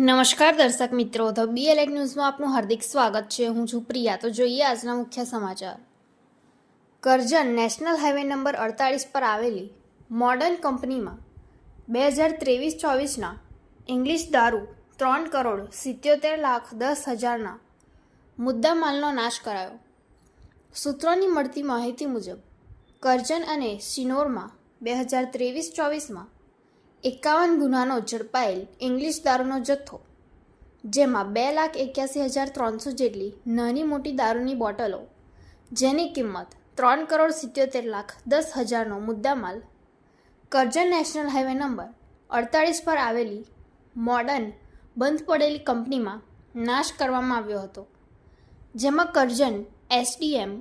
નમસ્કાર દર્શક મિત્રો, ધ બીએલએડ ન્યૂઝમાં આપનું હાર્દિક સ્વાગત છે. હું છું પ્રિયા. તો જોઈએ આજના મુખ્ય સમાચાર. કરજણ નેશનલ હાઈવે નંબર અડતાળીસ પર આવેલી મોડર્ન કંપનીમાં બે હજાર ત્રેવીસ ચોવીસના ઇંગ્લિશ દારૂ ત્રણ કરોડ સિત્યોતેર લાખ દસ હજારના મુદ્દા માલનો નાશ કરાયો. સૂત્રોની મળતી માહિતી મુજબ, કરજણ અને સિનોરમાં બે હજાર ત્રેવીસ ચોવીસમાં એકાવન ગુનાનો ઝડપાયેલ ઇંગ્લિશ દારૂનો જથ્થો, જેમાં બે લાખ એક્યાસી હજાર ત્રણસો જેટલી નાની મોટી દારૂની બોટલો, જેની કિંમત ત્રણ કરોડ સિત્યોતેર લાખ દસ હજારનો મુદ્દામાલ, કરજણ નેશનલ હાઈવે નંબર અડતાળીસ પર આવેલી મોડર્ન બંધ પડેલી કંપનીમાં નાશ કરવામાં આવ્યો હતો, જેમાં કરજણ એસડીએમ,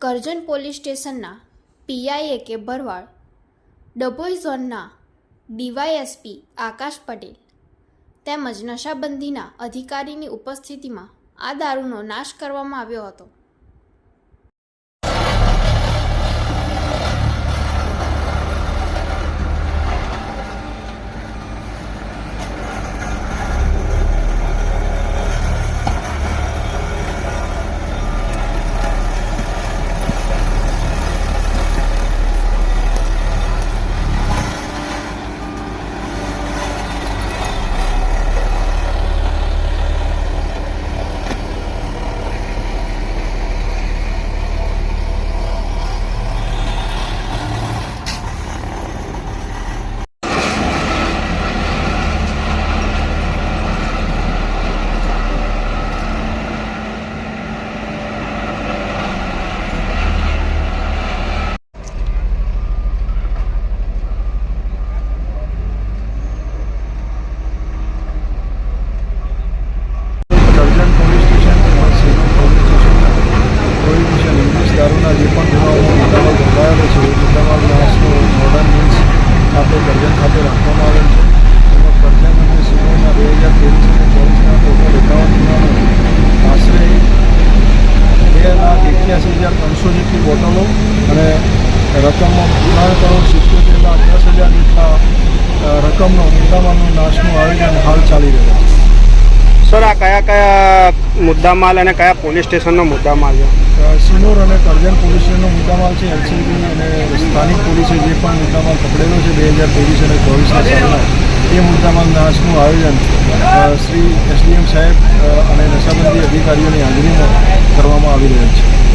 કરજણ પોલીસ સ્ટેશનના પીઆઈએ કે ભરવાડ, ડભોઈ ઝોનના ડીવાયએસપી આકાશ પટેલ તેમજ નશાબંધીના અધિકારીની ઉપસ્થિતિમાં આ દારૂનો નાશ કરવામાં આવ્યો હતો કરજણ પોલીસ સ્ટેશન તેમજ સિવિલ પોલીસ સ્ટેશનના પ્રોહિબિશન ઇંગ્લિશ દારૂના જે પણ ગુનાઓમાં મુદ્દામાલ નોંધાયેલો છે એ મુદ્દામાલ નાશનો મોડર્ન મિલ્સ ખાતે રાખવામાં આવેલ છે. તેમાં કરજણ અને બે હજાર ત્રેવીસ ચોવીસના ટોટલ આશરે બે લાખ એક્યાસી હજાર ત્રણસો બોટલો અને રકમમાં ત્રણ કરોડ હજાર જેટલા રકમનો મુદ્દામાલનો નાશનું આયોજન હાલ ચાલી રહ્યું છે. સર, આ કયા કયા મુદ્દામાલ અને કયા પોલીસ સ્ટેશનનો મુદ્દામાલ છે? સિનોર અને કરજણ પોલીસ સ્ટેશનનો મુદ્દામાલ છે, એલસીબી અને સ્થાનિક પોલીસે જે પણ મુદ્દામાલ પકડેલો છે બે હજાર ત્રેવીસ અને ચોવીસના સાલનો, એ મુદ્દામાલ નાશનું આયોજન શ્રી એસડીએમ સાહેબ અને નશાબંધી અધિકારીઓની હાજરીમાં કરવામાં આવી રહ્યું છે.